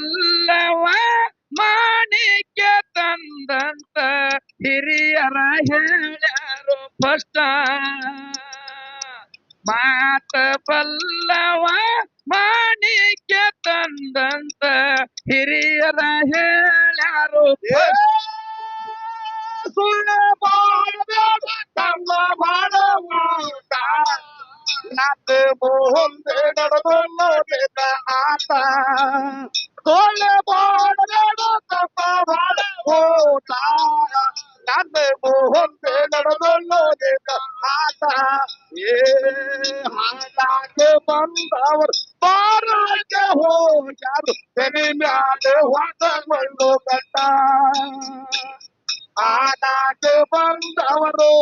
ಬಲ್ಲವ ಮಾಣಿಕ್ಯ ತಂದಂತ ಹಿರಿಯರ ಹೇಳ್ಯಾರು ಫಸ್ಟ್ ಮಾತ ಬಲ್ಲವ ಮಾಣಿಕ್ಯ ನೋಡಿದ ಆಟ ಏ ಹಾಡಾಕೆ ಬಂದವರು ಬಾರಾಕೆ ಹೋಗ್ಯಾರು ತೆನೆ ಮ್ಯಾಲೆ ಹೊತ್ತಕೊಂಡು ಕಟ್ಟ ಆಡಾಕೆ ಬಂದವರು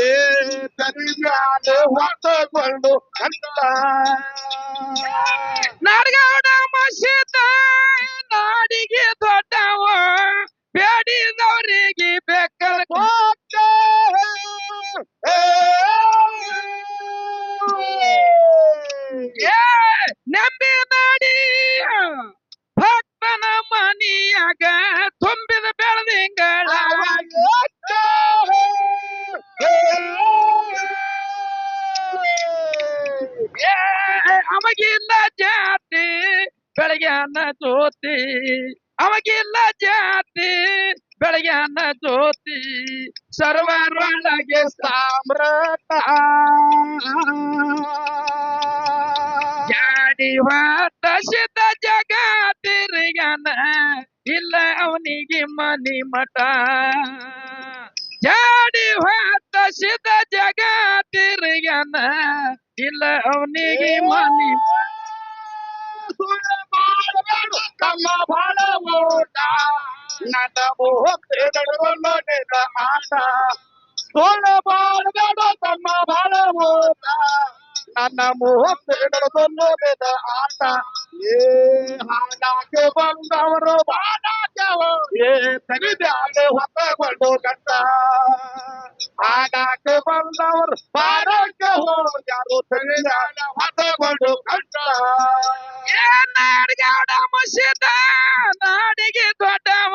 ಏ ತೆನೆ ಮ್ಯಾಲೆ ಹೊತ್ತಕೊಂಡು ಕಟ್ಟ ನಾಡಗೌಡ ಮಸೀದ ನಾಡಿಗೆ ದೊಡ್ಡವ ಬೇಡಿದವರಿಗೆ ಬೇಕಲ್ ಕೊಟ್ಟ ಏ ನಂಬಿ ನಾಡಿ ಭಕ್ತನ ಮನಿಯಾಗ ತುಂಬಿದ ಬೆಳೆದಿಂಗಳ ಏ ಅಮಗಿಲ್ಲ ಜಾತಿ ಬೆಳಗ್ಯಾನ ಜ್ಯೋತಿ ಅಮಗಿಲ್ಲ ಜಾತಿ ಬೆಳಗ್ಯಾನ ಜ್ಯೋತಿ ಸರ್ವರೊಳಗೆ ಸಾಮ್ರತ. ಜಾಡಿ ಹೊತ್ತ ಸಿದ್ಧ ಜಗ ತಿರುಗನ ಇಲ್ಲ ಅವನಿಗೆ ಮನಿ ಮಠ. ಜಾಡಿ ಹೊತ್ತ ಸಿದ್ಧ ಜಗ ತಿರುಗನ ಇಲ್ಲ ಅವನಿಗೆ ಮನಿ ತಮ್ಮ ಬಾಳ ಓಟ ನನ್ನ ಹೋಗ್ತೆ ನಡೆದ ಆಟ ಸೋಳ ಬಾಳಬೇಡ ನನ್ನ ಹೋಗ್ತೆ ನಡೆದ ಆಟ ಏ ಹಾಡಾಕೆ ಬಂದವರು ಬಾಡಾಕವು ಏ ತನಿದ್ಯಾಗ ಹೊತ್ತಕೊಂಡು ಕಂಡ ಹಾಡಾಕೆ ಬಂದವರು ಬಾಡಾಕ ಹೋಗ್ಯಾರು ತನಿದ್ಯಾಗ ಹೊತ್ತಗೊಂಡು ಕಂಡ ಏ, ನಾಡಿಗೆ ಮುಸಿದ, ನಾಡಿಗೆ ದೊಡ್ಡವ.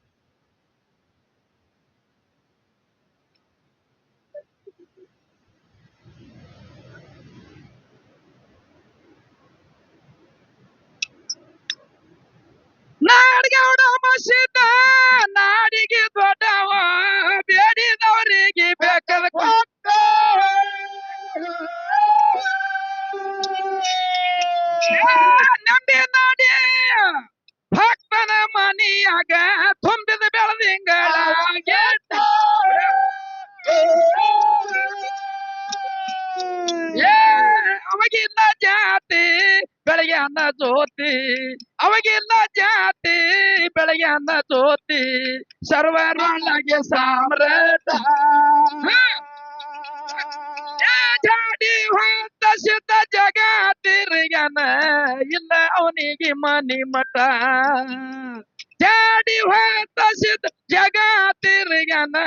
ಸಿದ್ಧ ಜಗ ತಿರ್ಗನ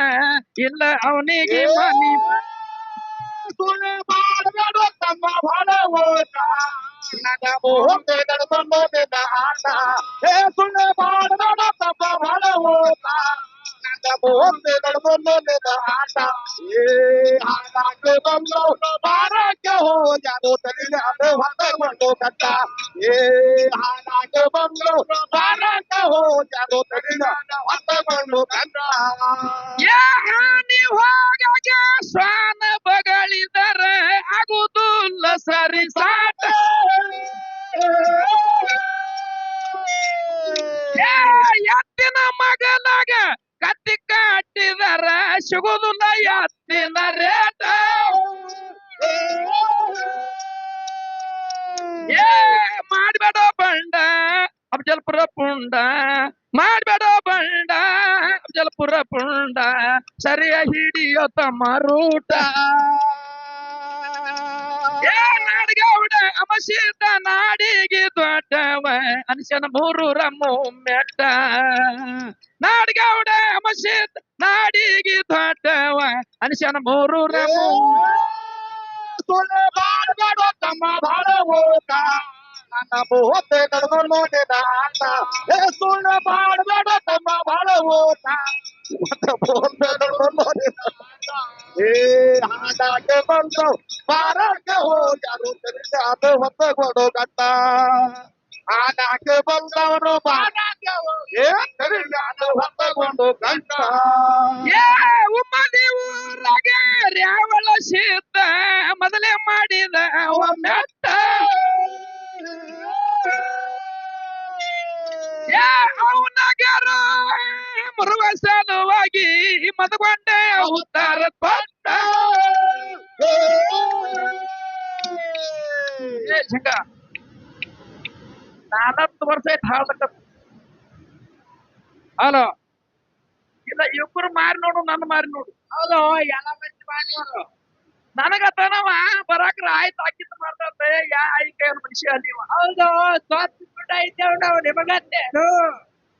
ಇಲ್ಲ ಅವನಿಗೆ ಮನಿ ತಮ್ಮ ಓಟ ನನ್ನ ಮೋಹಕ್ಕೆ ನಡ್ಕೊಂಡೋದಿದ್ದ ಆಟ ಏ ಸುಳ್ಳು ಮಾಡಬೇಡ ತಮ್ಮ ಬಹಳ ಓಟ ನನ್ನ ಮೋಹಕ್ಕೆ ನಡ್ಕೊಂಡೋದಿದ್ದ ಆಟ ಏ ಹಾಡಕ್ಕೆ ಬಂದು ಬಾರಕ್ಕೆ ಹೋಗ್ಯಾರು ತಲೆಯಾದ ಹೊತ್ತಕೊಂಡು ಕಟ್ಟ ಏ ಹಾಡಕ್ಕೆ ಬಂದು ಬಾರಕ್ಕೆ ಹೋಗ್ಯಾರು ತಲೆಯಾದ ಹೊತ್ತಕೊಂಡು ಕಟ್ಟ ಏ ಹಾನಿ ಹೋಗಾಗ ಸ್ವಾನ ಬಗಳಿದರೆ ಆಗುವುದಿಲ್ಲ ಸರಿ ಸಾಟ ಏ ಎತ್ತಿನ ಮಗಲಾಗ ಕತ್ತಿ ಸಿಗುದು ಎತ್ತಿನ ರೇಟ ಏ, ಮಾಡಬೇಡ ಬಂಡ ಅಬ್ಜಲ್ಪುರ ಪುಂಡ. ಮಾಡಬೇಡ ಬಂಡ ಅಬ್ಜಲ್ಪುರ ಪುಂಡ. ಸರಿಯ ಹಿಡಿಯೋ ತಮ್ಮ ರೂಟ ಏ ನಾಡಗೌಡ ಅಮಸಿದ ನಾಡಿಗೆ ದೊಡ್ಡವ ಅನಿಸನ ಮೂರು ರಮ್ಮು ಮೆಟ್ಟ ನಾಡಗೌಡ ಅಮಸಿದ ನಾಡಿಗೆ ದೊಡ್ಡವ ಅನಿಸನ ಮೂರು ರಮ್ಮು ಸುಳ್ಳು ಮಾಡಬೇಡ ತಮ್ಮ ಬಾಳ ಓಟ ನನ್ನ ಮೂವತ್ತೆ ಕಡ್ಕೊಂಡು ನೋಡಿದ ಆಟ ಏ ಸುಳ್ಳು ಮಾಡಬೇಡ ತಮ್ಮ ಬಾಳ ಓಟ ಮತ್ತೆ ಮೂವತ್ತೆ ಕಡ್ಕೊಂಡು ನೋಡಿದ ಆಟ. ಏ ಹಾಡಾಗೆ ಬಂದು ಬಾರಕ್ಕೆ ಹೋಗ್ಯಾರು ತಿರುಗಿ ಅದು ಹೊತ್ತ ಕೊಡು ಗಟ್ಟ ಹಾಡಾಕೆ ಬಂದವರು ಬಾರಕ್ಕೆ ಹೋಗಿ. ಅದು ಹೊತ್ತಕೊಂಡು ಗಂಟ ಏ ಉಮ್ಮದಿ ಊರಾಗ ರ್ಯಾವಳ ಸಿದ್ದ ಮೊದಲೇ ಮಾಡಿದ ಒಮ್ಮೆ ಮೆಟ್ಟ ಅವನಗರ ಮರುವ ಸಲುವಾಗಿ ಮದಗೊಂಡೆ ಪಟ್ಟ ಏ, ಶಂಕ. ನಾಲ್ಕು ವರ್ಷ ಆಯ್ತು ಹಾಡ್ತಕ್ಕ ಹಲೋ. ಇಲ್ಲ ಇಬ್ಬರು ಮಾರಿ ನೋಡು, ನನ್ನ ಮಾರಿ ನೋಡು. ಹೌದು, ಎಲ್ಲ ಮಂದಿ ಮಾರಿ ನನಗತನವ? ಬರಾಕ್ರ ಆಯ್ತು, ಹಾಕಿದ್ ಮಾಡ್ದಂತೆ. ಯಾ ಆಯ್ಕೆ ಮನುಷ್ಯ ನೀವು? ಹೌದು ಸ್ವಾತಂತ್ರ್ಯ ನಾವು ನಿಮಗತ್ತೆ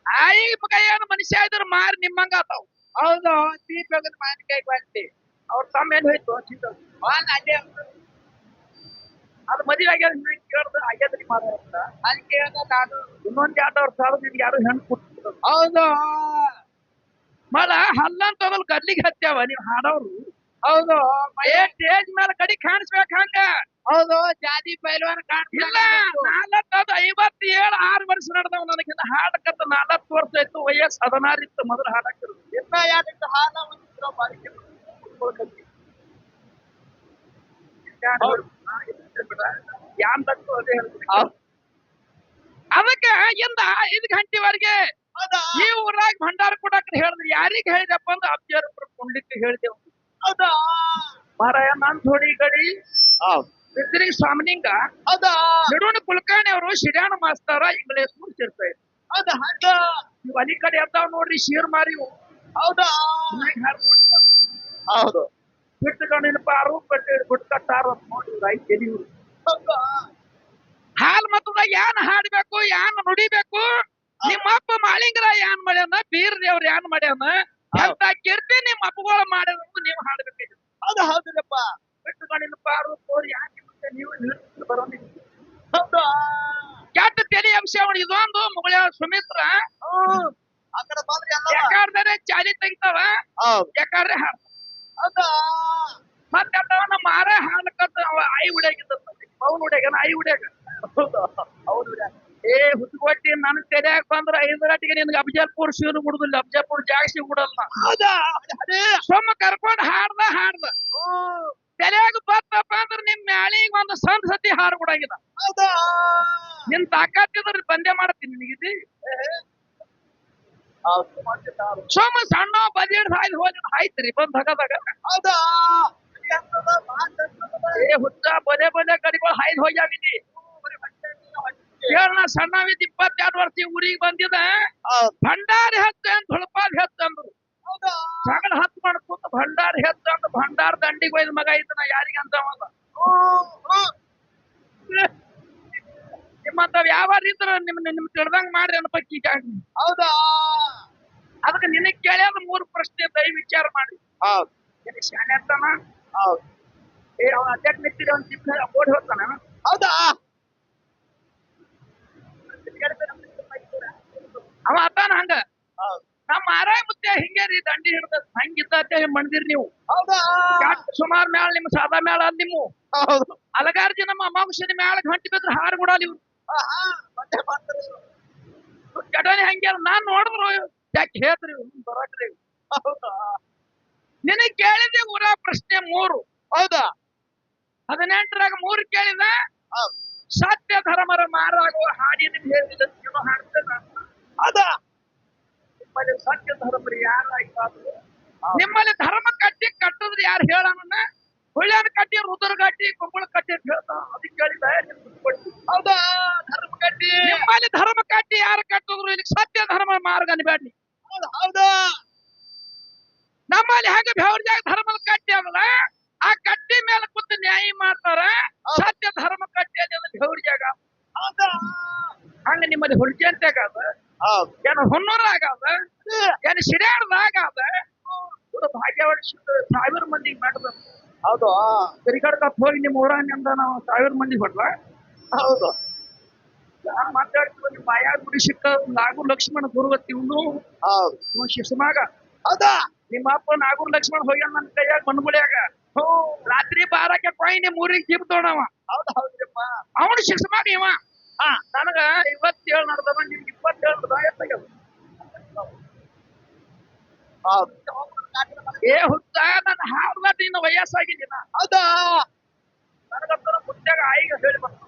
ಆಯಿ ಮಗ ಏನು ಮನುಷ್ಯ ಇದ್ರ ಮಾರಿ ನಿಮ್ಮಂಗ ಆತಾವ್. ಹೌದು ದೀಪಗದ ಮಾನಿಕಾಯಿ ಬಂತಿ ಅವ್ರ ತಮ್ಮ ಏನ್ ಹೋಯ್ತು ಚಿಂತ ಅದೇ. ಅದು ಮದುವೆ ಆಗ್ಯದ ಕೇಳ್ದು ಆಗ್ಯದ್ರಿ ಮಾಡ ಅದಕ್ಕೆ ನಾನು ಇನ್ನೊಂದ್ ಎರಡು ವರ್ಷ ಆದ್ರೆ ನಿನ್ಗೆ ಯಾರು ಹೆಣ್ಣು ಕೊಟ್ಟು ಹೌದು. ಮಲ ಹಲ್ಲಂತ ಗದ್ಲಿಗೆ ಹತ್ಯಾವ? ನೀವು ಹಾಡೋರು. ಹೌದು. ಸ್ಟೇಜ್ ಮೇಲೆ ಕಡಿ ಕಾಣಿಸ್ಬೇಕು ಹಂಗ. ಹೌದು ಜಾತಿ ಪೈಲ್ವಾನ ಕಾಣಿಸಿಲ್ಲ ನಾಲ್ಕದು ಐವತ್ತೇಳು ಆರು ವರ್ಷ ನಡೆದವ ನನಗಿನ್ನ ಹಾಡಕತ್ತ ನಾಲ್ಕು ವರ್ಷ ಆಯ್ತು ವಯಸ್ಸು ಹದಿನಾರು ಇತ್ತು ಮೊದಲು ಹಾಡಕ್ಕಿರು ಇನ್ನ ಯಾರಿತ್ತು ಹಾಡ ಒಂದಿದ್ರು ಬಾಳಿಕೆ ಯಾನ್ ತಟ್ಟು ಅದೇ ಹೇಳ್ತೀನಿ. ಅದಕ್ಕೆ ಇಂದ ಐದು ಗಂಟೆವರೆಗೆ ಈ ಊರಾಗ ಭಂಡಾರ ಕೊಡಕ್ ಹೇಳಿದ್ರೆ. ಯಾರಿಗ ಹೇಳಿದಪ್ಪ ಅಂದ್ರೆ ಅಬ್ಜರ್ ಪುಂಡಿತ್ ಹೇಳಿದೆವು ಹೌದಾ? ಮಾರಾಯ ನಾನ್ ಥೋಡಿ ಗಡಿ. ಬಿದ್ರಿ ಸ್ವಾಮಿನಿಂಗ? ಹೌದಾ? ನಿಡೂನ್ ಕುಲಕರ್ಣಿ ಅವರು ಶಿರ್ಯಾಣ ಮಾಸ್ತಾರ ಇಂಗ್ಲೇಷ್ ಮುಡ್ತಿರ್ತಾ ಇದ್ರು ಹಂಗ ನೀವ್ ಅಲ್ಲಿ ಕಡೆ ಅದಾವ ನೋಡ್ರಿ ಶೀರ್ ಮಾರಿ ಹೌದಾ? ಹೌದು. ಬಿಟ್ಟುಕೊಂಡಿನ ಪಾರು ಕಟ್ಟಿ ಬಿಟ್ಕಟ್ಟಾರ ಅಂತ ನೋಡಿ ರೈ ತೆಲಿವ್ರು ಹಾಲ್ ಮತ್ತು ಯಾನ್ ಹಾಡ್ಬೇಕು ಯಾನ್ ನುಡಿಬೇಕು? ನಿಮ್ಮಪ್ಪ ಮಾಳಿಂಗರ ಯಾನ್ ಮಾಡ್ಯಾನ ಬೀರ್ ದೇವ್ರ ಯಾನ್ ಮಾಡ್ಯಾನ? ಅಂತ ಕೀರ್ತಿ ನಿಮ್ಮ ಅಪ್ಪಗಳ ಮಾಡ್ಯಾನ ನೀವು ಹಾಡಬೇಕು. ಅದು ಹೌದಪ್ಪ ಬಿಟ್ಟುಕೊಂಡಿನ ಪಾರು ಕೋರಿ ಮತ್ತೆ ನೀವು ನಿಲ್ಲಿಸಿ ಬರೋದಿಲ್ಲ ಕೆಟ್ಟ ತೆಲಿ ಅಂಶ ಅವನು ಇದೊಂದು ಮುಗಳ ಸುಮಿತ್ರ. ಆ ಕಡೆ ಬಂದ್ರಿ ಎಲ್ಲ ಯಾಕಾರ್ದಾರೆ ಚಾಲಿ ತೆಗಿತಾವ? ಯಾಕಾದ್ರೆ ಹಾಡ ಮತ್ತೆ ಅದ ನಮ್ಮ ಮಾರ ಹಾಲಕತ್ತ ಅವ ಆಯಿ ಉಡ್ಯಾಗಿದ್ದ ಅವ್ನು ಉಡ್ಯಾಗ ಐ ಉಡ್ಯಾಗ ಅವ್ನು ಉಡ್ಯಾಗ ಏ ಹುಟ್ಟುಕೊಟ್ಟಿ ನನ್ ತೆರ್ಯಾಗ ಬಂದ್ರ ಐದರಾಟಿಗೆ ನಿನ್ಗೆ ಅಫಜಲ್ಪುರ್ ಶಿವನು ಬಿಡುದಿಲ್ಲ ಅಫಜಲ್ಪುರ್ ಜಾಸ್ತಿ ಬಿಡಲ್ಲ ಸೊಮ್ಮ ಕರ್ಕೊಂಡ್ ಹಾಡ್ದ ಹಾಡ್ದ. ತೆರೆಯಾಗ ಬತ್ತಪ್ಪ ಅಂದ್ರ ನಿಮ್ ಮ್ಯಾಳಿಗ್ ಒಂದು ಸಣ್ಣ ಸತಿ ಹಾರು ಬಿಡಂಗಿಲ್ಲ. ನಿನ್ ತಾಕತ್ತಿದ್ರ ಬಂದೆ ಮಾಡ್ತೀನಿ ನಿನಗಿದಿ. ಸೋಮ ಸಣ್ಣ ಬದಿಡ್ ಸಾಯ್ದು ಹೋದ ಆಯ್ತ್ರಿ ಬಂದ್ ಹಗದಾಗ. ಹೌದಾ? ಏ ಹುಚ್ಚ ಬಲೆ ಬಲೆ ಕಡಿಗಳು ಹಾಯ್ದು ಹೋಗ್ಯಾವಿದಿ. ಹೇಳ ಸಣ್ಣವಿದ್ ಇಪ್ಪತ್ತೆರಡು ವರ್ಷ ಊರಿಗೆ ಬಂದಿದ. ಭಂಡಾರಿ ಹತ್ತ ಅಂತ ಹೊಳಪಾಲ್ ಹೆತ್ತ ಅಂದ್ರು. ಜಗಳ ಹತ್ತು ಮಾಡ್ಕೊಂಡು ಭಂಡಾರಿ ಹೆತ್ತ ಅಂತ ಭಂಡಾರ ದಂಡಿಗೆ ಒಯ್ದ ಮಗ ಇದ್ದನ ಯಾರಿಗೆ ಅಂತ ನಿಮ್ಮಂತ ಯಾವಾರ ಇದ್ರ ನಿಮ್ಮ ನಿಮ್ ತಿಳ್ದಂಗ್ ಮಾಡ್ರಿ ಅನ್ಪಕ್ಕಿ ಹೌದಾ? ಅದಕ್ಕೆ ನಿನಗ್ ಕೇಳ್ಯಾದ ಮೂರು ಪ್ರಶ್ನೆ ದಯ ವಿಚಾರ ಮಾಡಿ. ಹೌದು. ನಿನಗ್ ಶಾಲೆ ಹೌದು. ಏ ಅವ್ನ ಅವ್ನ ಜಿಪ್ ಓಡಿ ಹೋಗ್ತಾನ? ಹೌದಾ? ಅವ ಅದಾನ ಹಂಗ? ನಮ್ಮ ಆರಾಯ ಮುತ್ತೆ ಹಿಂಗೆ ರೀ ದಂಡಿ ಹಿಡ್ದ ಹಂಗಿದ್ದ ಮಂದಿರ್ ನೀವು. ಸುಮಾರು ಮ್ಯಾಳ ನಿಮ್ ಸಾದಾ ಮ್ಯಾಳ ಅದ್ ನಿಮ್ಮ ಅಲಗಾರ್ಜಿ ನಮ್ಮ ಅಮಾಂಶದ ಮ್ಯಾಳ ಗಂಟಿ ಬಿದ್ರೆ ಹಾರು ಕೂಡ ಇವ್ರು. ಘಟನೆ ಹಂಗೆ ನಾನ್ ನೋಡಿದ್ರು ಯಾಕೆ ಹೇಳ್ತ್ರಿ ಇವ್ರು ಬರಾಕ್ರಿ. ನಿನಗ್ ಕೇಳಿದೆ ಊರ ಪ್ರಶ್ನೆ ಮೂರು. ಹೌದಾ? ಹದಿನೆಂಟರಾಗ ಮೂರು ಕೇಳಿದ? ಸತ್ಯ ಧರ್ಮರ ಮಾರಾಗುವ ಹಾಡಿನ ಹೇಳಿದ ನೀವು ಹಾಡ್ತೇನೆ ಅದ. ನಿಮ್ಮಲ್ಲಿ ಸತ್ಯ ಧರ್ಮರು ಯಾರಾಯ್ತಾದ್ರು ನಿಮ್ಮಲ್ಲಿ ಧರ್ಮ ಕಟ್ಟಿ ಕಟ್ಟದ್ರು ಯಾರು ಹೇಳೋಣ? ಹುಳ್ಳ್ಯಾನ ಕಟ್ಟಿ ರುದ್ರ ಕಟ್ಟಿ ಕುಂಬಳ ಕಟ್ಟಿ ಅಂತ ಹೇಳ್ತಾ ಅದಕ್ಕೆ ಕೇಳಿದ ಹೌದಾ? ಧರ್ಮ ಕಟ್ಟಿ. ನಿಮ್ಮಲ್ಲಿ ಧರ್ಮ ಕಟ್ಟಿ ಯಾರು ಕಟ್ಟಿದ್ರು? ಇಲ್ಲಿ ಸತ್ಯ ಧರ್ಮ ಮಾರ್ಗ ಅನ್ಬೇಡಿ ಹೌದು? ಹೌದಾ? ನಮ್ಮಲ್ಲಿ ಹೆಂಗ ಬೆವರ್ಜಾಗ ಧರ್ಮದ ಕಟ್ಟಿ ಅದಲ್ಲ? ಆ ಕಟ್ಟಿ ಮೇಲೆ ಕೂತು ನ್ಯಾಯ ಮಾಡ್ತಾರ ಸತ್ಯ ಧರ್ಮ ಕಟ್ಟಿ ಹೌದಾ ಹಂಗ ನಿಮ್ಮಲ್ಲಿ ಹುಡುಗಿ ಅದ ಹೌದು. ಏನು ಹುನ್ನೂರಾಗ ಅದ ಏನು ಸಿಡ್ಯಾಡ್ದಾಗ ಅದ ಭಾಗ್ಯವಾಡ ಸಾವಿರ ಮಂದಿಗೆ ಮಾಡಿದ ಹೌದು ತಿರುಗಾಡ್ಕೊತ್ ಹೋಗಿ ನಿಮ್ಮ ಊರಾಗಿಂದ ನಾವು ಸಾವಿರ ಮಂದಿ ಹೊಡ್ಲ ಹೌದು. ಯಾರು ಮಾತಾಡ್ತೀವಿ ನಿಮ್ಮ ಬಾಯಾಗ ಗುಡಿ ಸಿಕ್ಕ ನಾಗೂರ್ ಲಕ್ಷ್ಮಣ ಗುರುವತ್ತಿ ಇವನು ಶಿಶುಮಾಗ. ಹೌದಾ? ನಿಮ್ಮ ಅಪ್ಪ ನಾಗೂರ್ ಲಕ್ಷ್ಮಣ ಹೋಗ್ಯಾನ ನನ್ನ ಕೈಯಾಗ ಮಣ್ಗುಳ್ಯಾಗ ರಾತ್ರಿ ಬಾರಕ್ಕೆ ಕೊಯ್ ಮೂರಿಗೆ ಊರಿಗೆ ಜೀಪ್ ತೋಣವ ಹೌದು ಹೌದ್ರಿಪ್ಪ. ಅವನು ಶಿಶುಮಾಗ ಇವ. ಹಾ ನನಗ ಇವತ್ತೇಳು ನಡೆದವ ನಿನ್ಗೆ ಇಪ್ಪತ್ತೇಳು ನಡ್ದ ಏ ಹುತ್ತ ನನ್ನ ಹಾರ್ದ ನೀನು ವಯಸ್ಸಾಗಿದ್ದೀನ ಹೌದಾ? ನನಗಂತರ ಮುತ್ಯಾಗ ಆಯಿಗೆ ಹೇಳಿ ಬರ್ತ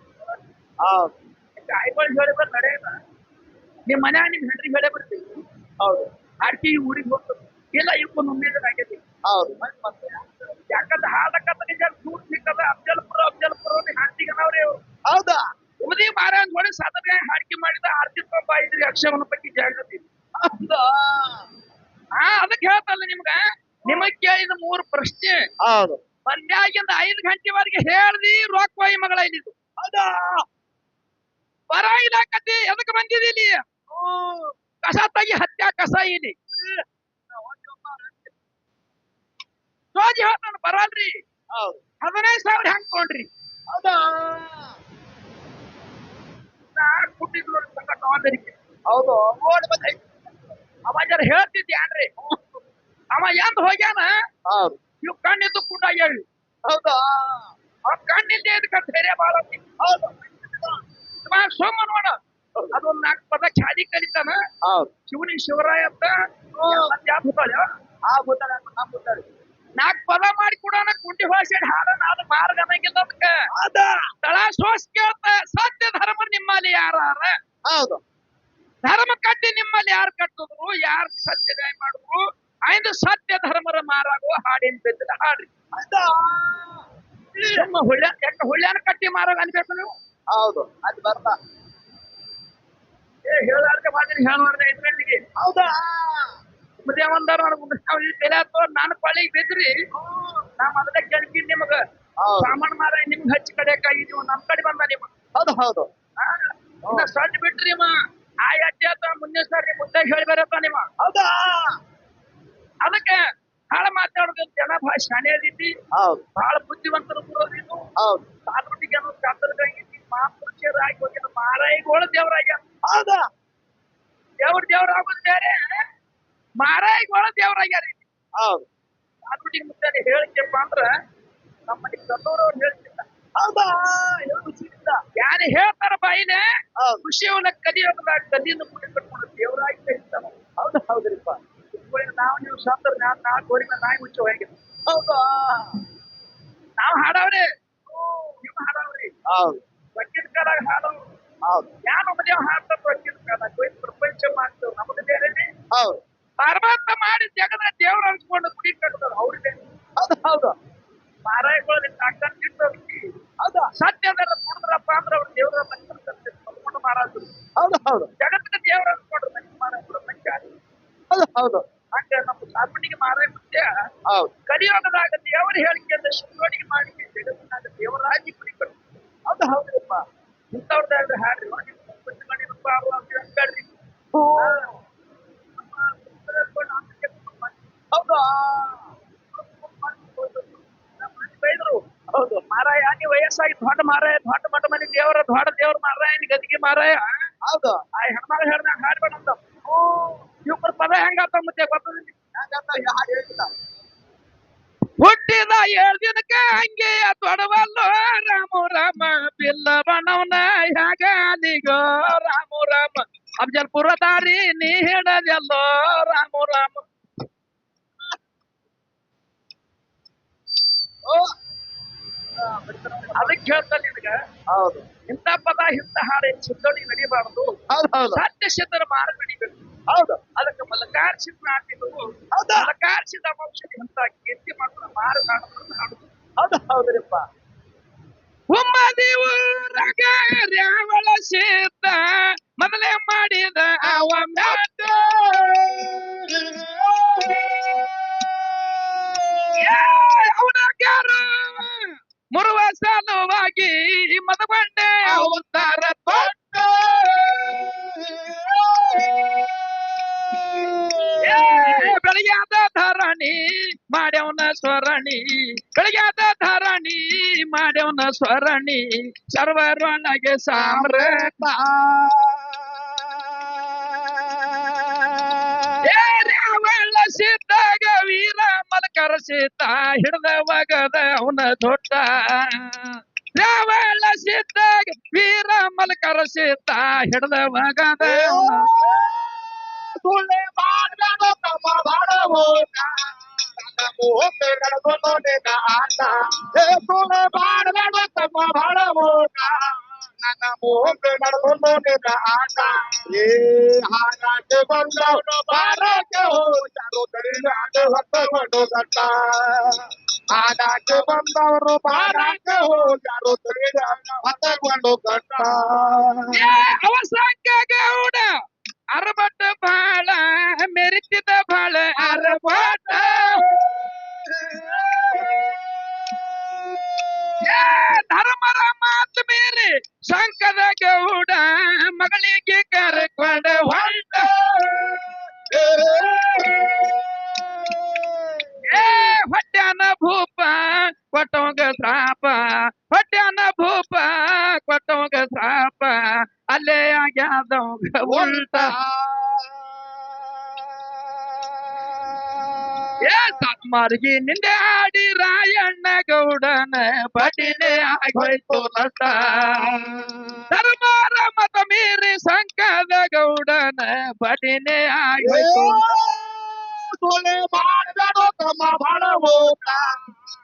ಹೌದು. ಆಯ್ಗಳು ಹೇಳಿ ಬಂದ್ ನಡೆಯಲ್ಲ ನಿಮ್ಮ ಮನ್ಯಾಗ ನಿಮ್ ಹೆಂಡ್ರಿಗೆ ಹೇಳೇ ಬರ್ತೀವಿ ಹೌದು. ಆರ್ಟಿ ಊರಿಗೆ ಹೋಗ್ತದೆ ಇಲ್ಲ ಇವತ್ತು ನುಮ್ಮಿದ ಆಗೈತಿ ಹೌದು. ಯಾಕಂದ್ರೆ ಹಾಡಕತ್ತ ನಿಜ ದೂರ ಸಿಕ್ಕದ ಅಫ್ಜಲ್ಪುರ ಅಫ್ಜಲ್ಪುರ ಹಾಡ್ತಿಗೆ ನಾವ್ರಿ ಅವ್ರು ಹೌದಾ? ಉಮದಿ ಮಾರಾಯಣ್ ನೋಡಿ ಸಾಧನೆ ಹಾಡಿಕೆ ಮಾಡಿದ ಆರ್ತಿ ತೊಂಬ ಐದ್ರಿ ಅಕ್ಷರನ ಬಗ್ಗೆ ಜಾಗೃತಿ. ಹೌದಾ? ಹಾ ಅದಕ್ಕೆ ಹೇಳ್ತಲ್ಲ ನಿಮ್ಗ ನಿಮಗೆ ಕೇಳಿದ ಮೂರು ಪ್ರಶ್ನೆ. ಹೌದು. ಮಂಡ್ಯಾಗಿಂದ ಐದು ಗಂಟೆವರೆಗೆ ಹೇಳ್ದಿ ರೊಕ್ಕ ಮಗಳ ಇಲ್ಲಿದು. ಹೌದಾ? ಬರ ಇಲಾಕತಿ ಎದಕ್ ಬಂದಿದಿ ಇಲ್ಲಿ ಕಸ ತಗಿ ಹತ್ಯಾ ಕಸ ಇಲ್ಲಿ. ಸೋಜಿ ಹೇಳ್ತಾನ ಬರಲ್ರಿ. ಹೌದು. ಹದಿನೈದು ಸಾವಿರ ಹೆಂಗ್ ತಗೊಂಡ್ರಿ? ಹೌದಾ? ಕುಟ್ಟಿದ್ರು ತಗೊಂಡಿರಿ ಹೌದು. ಓಡಿ ಮತ್ತೆ. ಅವ ಜರ ಹೇಳ್ತಿದ್ದೆ ಏನ್ರಿ ಅವ ಎಂದ್ ಹೋಗ್ಯಾನ? ಇವ್ ಕಣ್ಣಿದ್ದು ಕೂಡ ಹೇಳಿ. ಹೌದಾ? ಆ ಕಣ್ಣಿಂದ ಇದಕ್ಕೆ ಧೈರ್ಯ ಬಾಳ ಹೌದು ಸೋಮ ನೋಡ ಅದೊಂದ್ ನಾಲ್ಕು ಪದ ಖ್ಯಾತಿ ಕಲಿತಾನ. ಶಿವನಿ ಶಿವರಾಯ ಅಂತ ಆ ಗೊತ್ತಾಗ ನಾ ಗೊತ್ತಾಗ ನಾಲ್ಕು ಪದ ಮಾಡಿ ಕೊಡೋಣ ಕುಂಡಿ ಭಾಷೆ ಹಾಡ ನಾನು ಮಾರ್ಗ ಅನ್ನಂಗಿಲ್ಲ ಅದ ತಳ ಸೋಸ್ ಕೇಳ್ತ ಸತ್ಯ ಧರ್ಮ ನಿಮ್ಮಲ್ಲಿ ಯಾರ ಹೌದು. ಧರ್ಮ ಕಟ್ಟಿ ನಿಮ್ಮಲ್ಲಿ ಯಾರು ಕಟ್ಟಿದ್ರು ಯಾರು ಸತ್ಯ ನ್ಯಾಯ ಮಾಡಿದ್ರು? ಐದು ಸತ್ಯ ಧರ್ಮರ ಮಾರಾಗುವ ಹಾಡಿನ ಬಿದ್ದಿಲ್ಲ ಹಾಡ್ರಿ. ನಮ್ಮ ಹುಳ್ಳ ಹುಳ್ಳ್ಯಾನ ಕಟ್ಟಿ ಮಾರಾಗ ಅನ್ಬೇಕು ನೀವು? ಹೌದು. ಅದು ಬರ್ತಾ. ಏ ಹೇಳಾರ್ಕೆ ಮಾಡಿರಿ ಹೇಳೋರ್ದ ಇದ್ರಲ್ಲಿ. ಹೌದಾ? ಒಂದಾರ ನಾವು ಇಲ್ಲಿ ಬೆಲೆ ಆತು ನಾನು ಕೊಳ್ಳಿಗೆ ಬಿದ್ರಿ. ನಾ ಮೊದಲೇ ಕೇಳ್ತೀನಿ ನಿಮಗ. ಸಾಮಾನ್ ಮಾರ ನಿಮ್ಗೆ ಹಚ್ಚಿ ಕಡೆಕಾಗಿ ನೀವು ನಮ್ ಕಡೆ ಬಂದ ನಿಮ್ಮ ಹೌದು ಹೌದು. ಸಣ್ಣ ಬಿಟ್ರಿ ನಿಮ್ಮ ಆ ಅಜ್ಜಿ ಆತ ಮುಂದೆ ಸರಿ ಮುದ್ದೆ ಹೇಳಿ ಬರತ್ತ ನಿಮ್ಮ. ಹೌದಾ? ಅದಕ್ಕೆ ಬಹಳ ಮಾತಾಡೋದು ಜನ ಭಾಳ ಶಾಣೆ ಅದೈತಿ ಬಹಳ ಬುದ್ಧಿವಂತರು ಬರೋದಿದ್ದು ಸಾತ್ವಟಿಗೆ ಅನ್ನೋ ಚಾತುರ್ಗಾಗಿತಿ ಮಹಾಪುರುಷರಾಗಿ ಹೋಗಿನ ಮಾರಾಯಿಗಳು ದೇವರಾಗ್ಯ ಹೌದಾ? ದೇವ್ರ ದೇವ್ರ ಆಗೋದು ಬೇರೆ ಮಾರಾಯಿಗಳು ದೇವರಾಗ್ಯಾರ ಹೌದು. ಸಾತ್ವಟಿಗೆ ಮುಂದೆ ಹೇಳಿಕೆಪ್ಪ ಅಂದ್ರ ನಮ್ಮಲ್ಲಿ ಕಲ್ಲೂರವ್ರು ಹೇಳ್ತಿಲ್ಲ ಹೌದಾ? ಸಿಕ್ಕಿಲ್ಲ ಯಾರು ಹೇಳ್ತಾರ ಬಾಯಿನೇ ಖುಷಿಯವನ್ನ ಕಲಿಯೋದಾಗ ಕಲಿಯನ್ನು ಮುಡಿ ಕಟ್ಕೊಂಡು ದೇವರಾಗಿ ಇರ್ತಾನ. ಹೌದು ಹೌದ್ರಿಪ್ಪ. ನಾವು ನೀವು ಸ್ವಂತ ನಾನು ನಾಲ್ಕು ಗೋರಿನ ನಾಯಿ ಮುಚ್ಚಿ ಹೋಗಿಲ್ಲ ಹೌದಾ? ನಾವು ಹಾಡವ್ರಿ. ನೀವು ಹಾಡವ್ರಿ. ಹೌದು. ಬಕ್ಕಿನ ಕಾಲಾಗ ಹಾಡವ್ರು ಹೌದು. ಯಾರು ಮನೆಯವ್ ಹಾಡ್ತಾರ ಬಕ್ಕಿನ ಕಾಲ. ಪ್ರಪಂಚ ಮಾಡ್ತೇವೆ ನಮ್ದು ಬೇರೆ ಹೌದು. ಪರಮಾತ್ಮ ಮಾಡಿ ಜಗದ ದೇವ್ರ ಅನ್ಸ್ಕೊಂಡು ಕುಡಿ ಕಟ್ಟದ್ರು ಅವ್ರಿಗೆ. ಹೌದು ಹೌದು. ಮಾರಾಯಗಳು ಹಾಕೊಂಡಿಟ್ಟು ಹೌದಾ. ಸತ್ಯದಲ್ಲ ಕುಡಿದ್ರಪ್ಪ ಅಂದ್ರೆ ಅವ್ರು ದೇವ್ರ ಕಟ್ಕೊಂಡು ಮಾರಾದ್ರು ಹೌದು ಹೌದು. ಜಗತ್ತಿನ ದೇವ್ರ ಅನ್ಸ್ಕೊಂಡ್ರು ಮನೆ ಮಾರಾಯಗಳು ಮಂಚ ಹೌದು ಹೌದು. ಹಂಗ ನಮ್ಮ ಸಾರ್ವಜನಿಕ ಮಾರಾಯ ಮುಂದೆ ಹೌದು. ಕಲಿಯೋಗದಾಗ ದೇವರ ಹೇಳಿಕೆಯಿಂದ ಶುದ್ಧವಡಿಗೆ ಮಾಡಿ ಜಗತ್ತಿನಾಗ ದೇವರಾಗಿ ಕುಡಿಕೊಂಡು ಹೌದು ಹೌದ್ರಿಪ್ಪ ಇಂಥವ್ರದ್ದಾದ್ರೆ ಹಾಡ್ರಿ ಪುಸ್ತಕಗಳಿರಪ್ಪ ಅವು ಅವು ಅಂಬೇಡ್ರಿ ಹೋ. ಹೌದಾ ಬೈದ್ರು ಹೌದು ಮಾರಾಯ ನೀ ವಯಸ್ಸಾಗಿ ದೊಡ್ಡ ಮಾರಾಯ ದೊಡ್ಡ ಮಠ ಮನೆ ದೇವರ ದೊಡ್ಡ ದೇವ್ರ ಮಾರಾಯ ನೀ ಗದಿಗೆ ಮಾರಾಯ ಹೌದು. ಆ ಹೆಣ್ಮಗ ಹೇಳ್ದಂಗ ಹಾಡ್ಬೇಡ ಅಂತ ಇವ್ರ ಪದ ಹೆಂಗಾತ ಮತ್ತೆ ಗೊತ್ತದ ಹಂಗಂತ ಯಾರು ಹೇಳಿಲ್ಲ? ಹುಟ್ಟಿದ ಏಳ್ ದಿನಕ್ಕೆ ಹಂಗೆ ತೊಡವಲ್ಲ ರಾಮ ರಾಮ ಬಿಲ್ಲ ಬಣ್ಣವನ ಹೇಗಾಲಿಗೋ ರಾಮ ರಾಮ. ಅಫಜಲ್ಪುರ ದಾರಿ ನೀ ಹಿಡದೆಲ್ಲೋ ರಾಮ ರಾಮ. ಓ ಅದಕ್ಕೆ ಹೇಳ್ತಾನೆ ನಿನಗ ಹೌದು. ಇಂಥ ಪದ ಇಂಥ ಹಾಡೆ ಸಿದ್ಧೋಡಿ ನಡೆಯಬಾರದು ಹೌದು ಹೌದು. ಸತ್ಯ ಸಿದ್ಧರ ಮಾರ ನಡಿಬೇಕು. ಹೌದು. ಅದಕ್ಕೆ ಮಲಕಾರ್ಸಿದ ಹಾಕಿದ್ರು ಹೌದಾ? ಮಲಕಾರ್ಸಿದ ವಂಶದ ಇಂಥ ಕೀರ್ತಿ ಮಾಡ್ತಾರೆ ಮಾರ ನಾಡುಗಳನ್ನು ಹಾಡುದು ಹೌದು ಹೌದ್ರಿಪ್ಪ. ಒಮ್ಮ ದೇವು ರಗ ರ್ಯಾವಳ ಸೀತ ಮೊದಲೇ ಮಾಡಿದ ಅವ ಸಲುವಾಗಿ ಮದಬಂಡೆ ಅವತಾರ ತೊಟ್ಟ ಬೆಳಗ್ಯಾದ ಧರಣಿ ಮಾಡ್ಯವನ ಸ್ವರಣಿ. ಬೆಳಗ್ಯಾದ ಧರಣಿ ಮಾಡ್ಯವನ ಸ್ವರಣಿ. ಸರ್ವರೊಳಗೆ ಸಾಮ್ರತ ಸಿದ್ದಾಗ ವೀರ ಮಲಕರ ಸೀತ ಹಿಡ್ದ ಒಗದ ಅವನ ದೊಡ್ಡ ರಾವಣ ಸಿದ್ದಾಗ ವೀರ ಮಲಕರ ಸೀತ ಹಿಡ್ದ ಒಗದ ಅವನ ಸುಳ್ಳೆ ಮಾಡಬೇಡ ತಮ್ಮ ಬಾಳವೋಟ ನನ್ನ ಮೋಹಕ್ಕೆ ನಡೆದು ನಿನ್ನ ಆಟ ಹೇ ಸುಳ್ಳೆ ಮಾಡಬೇಡ ತಮ್ಮ ಬಾಳವೋಟ ನನ್ನ ಮೋಹಕ್ಕೆ ನಡೆದು ನಿನ್ನ ಆಟ ಏ ಹಾರಾಟೆ ಬಂದವನು ಬಾರಕ್ಕೆ ಹೋಗ್ಯಾರು ತಡಿಯಾಗ ಹೊತ್ತಕೊಂಡು ಗಟ್ಟ ಹಾಡಕ್ಕೆ ಬಂದವರು ಬಾರಕ್ಕೆ ಹೋಗ್ಯಾರು ತಡಿಯಾಗ ಹೊತ್ತಕೊಂಡು ಗಟ್ಟ ಏ, ಅವಸಂಗ ಗೌಡ ಅರಬಟ್ಟ ಬಾಳ ಮೆರಿತಿದ ಬಾಳ ಅರಬಾಟ ಮಾರ್ಗಿ ನಿಂದೆ ಆಡಿ ರಾಯಣ್ಣ ಗೌಡನ ಬಡಿನೆ ಆಗೋಯ್ತು ನಟ ಧರ್ಮಾರ ಮತ ಮೀರಿ ಸಂಕದ ಗೌಡನ ಬಡಿನೆ ಆಗೋಯ್ತು ಸೊಲೆ ಮಾಡಬೇಡ ತಮ್ಮ ಬಾಳ ಹೋಗ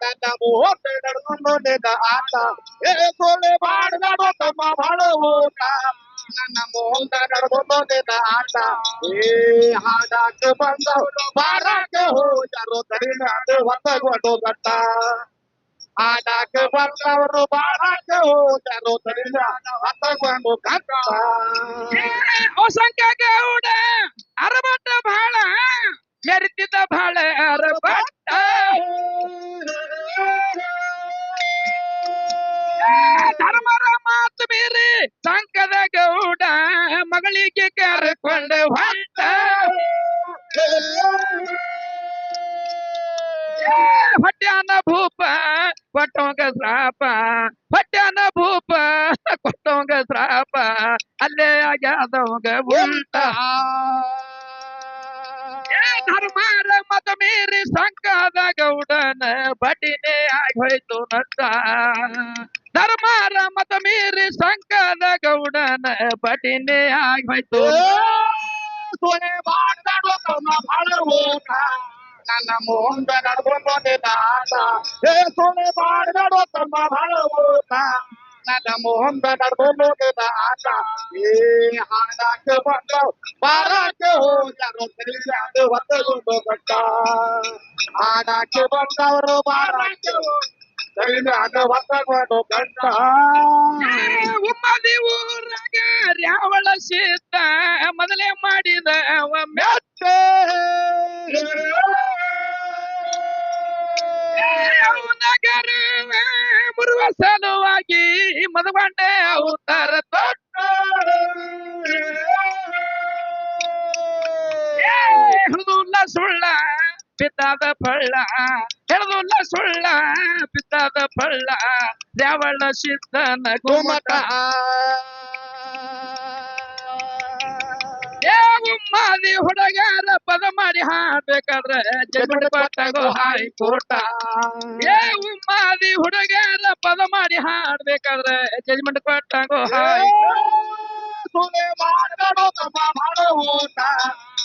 ನನ್ನ ಮೋಹಕ್ಕೆ ನಡೆದು ನಿನ್ನ ಆಟ ಏ ಸೊಲೆ ಮಾಡಬೇಡ ತಮ್ಮ ಬಾಳ ಹೋಗ ನನ್ನ ಮೋಹಂದ ನಡೆದು ನಿನ್ನ ಆಟ ಏ ಹಾಡಾಕ ಬಂದವರು ಬಾರಕ್ಕೆ ಹೋಜರು ತಡಿನ ಅದು ಹೊತ್ತಗೊಂಡು ಗಟ್ಟ ಹಾಡಾಕ ಬಂದವರು ಬಾರಕ್ಕೆ ಹೋಜರು ತಡಿನ ಹೊತ್ತಗೊಂಡು ಗಟ್ಟ ಹೊಸಂಕ ಗೌಡ ಅರಬಟ್ಟ ಬಾಳ ಎರಿತಿದ್ದ ಬಾಳ ಅರಬಟ್ಟ ಧರ್ಮರ ಮಾತು ಬೇರೆ. ಸಂಕದ ಗೌಡ ಮಗಳಿಗೆ ಕರೆಕೊಂಡು ಹೊಂಟ ಹೊಟ್ಯಾನ ಭೂಪ ಕೊಟ್ಟವಂಗ ಶ್ರಾಪ ಹೊಟ್ಯಾನ ಭೂಪ ಕೊಟ್ಟವಂಗ ಶ್ರಾಪ ಅಲ್ಲೇ ಆಗ್ಯಾದವಂಗ ಉಂಟ. ಧರ್ಮಾರ ಮತ ಮೀರಿ ಸಂಕದ ಗೌಡನ ಬಡಿನೇ ಆಗೋಯ್ತು ನಟ್ಟ ಗೌಡನ ಬಡಿನೇ ಆಗೋಯ್ತು ಸೊನೆ ಮಾಡಬೇಡ ತಮ್ಮ ಬಾಳ ಹೋಗ ನನ್ನ ಮೋಹಂದ ನಡ್ಕೊಂಡು ನಿನ್ನ ಆಟ ಏ ಸೊನೆ ಮಾಡಬೇಡ ತಮ್ಮ ಬಾಳ ಹೋಗ ನನ್ನ ಮೋಹಂದ ನಡ್ಕೊಂಡು ನಿನ್ನ ಆಟ ಏ ಹಾಡಾಕ ಬಂದವ್ ಬಾರಾಕ ಹೋಗ್ಯಾರು ಅದು ಹೊತ್ತಗೊಂಡು ಗಟ್ಟ ಹಾಡಾಕ ಬಂದವರು ಬಾರಾಕ ಅದು ಹೊತ್ತಗೊಂಡು ಗಟ್ಟ ಉಮ್ಮದಿ ಊರಾಗ ರ್ಯಾವಳ ಸೀತ ಮೊದಲೇ ಮಾಡಿದ ಅವ ಮೆತ್ತ ನಗರ ಬರುವ ಸಲುವಾಗಿ ಮದುವಂಡೆ ಅವತಾರ ತೊಟ್ಟ ಹಿಡಿದುಲ್ಲ ಸುಳ್ಳ ಬಿದ್ದಾದ ಪಳ್ಳ ಹಿಡಿದುಲ್ಲ ಸುಳ್ಳ. ಬಿದ್ದಾದ ಪಳ್ಳ, ದ್ಯಾವಳ ಸಿದ್ಧನ ಗುಮಟ ಮಾದಿ ಹುಡುಗಾರ ಪದ ಮಾಡಿ ಹಾಡ್ಬೇಕಾದ್ರೆ ಜಗಡ್ ಪಟ್ಟಗೋ ಹಾಯ್ ಕೋಟ. ಏ ಉಮ್ಮಾದಿ ಹುಡುಗಾರ ಪದ ಮಾಡಿ ಹಾಡ್ಬೇಕಾದ್ರೆ ಜಜ್ಮೆಂಟ್ ಕೊಟ್ಟಾಗೋ ಹಾಯ್ ಮಾಡೋ ಮಾಡೋ ಊಟ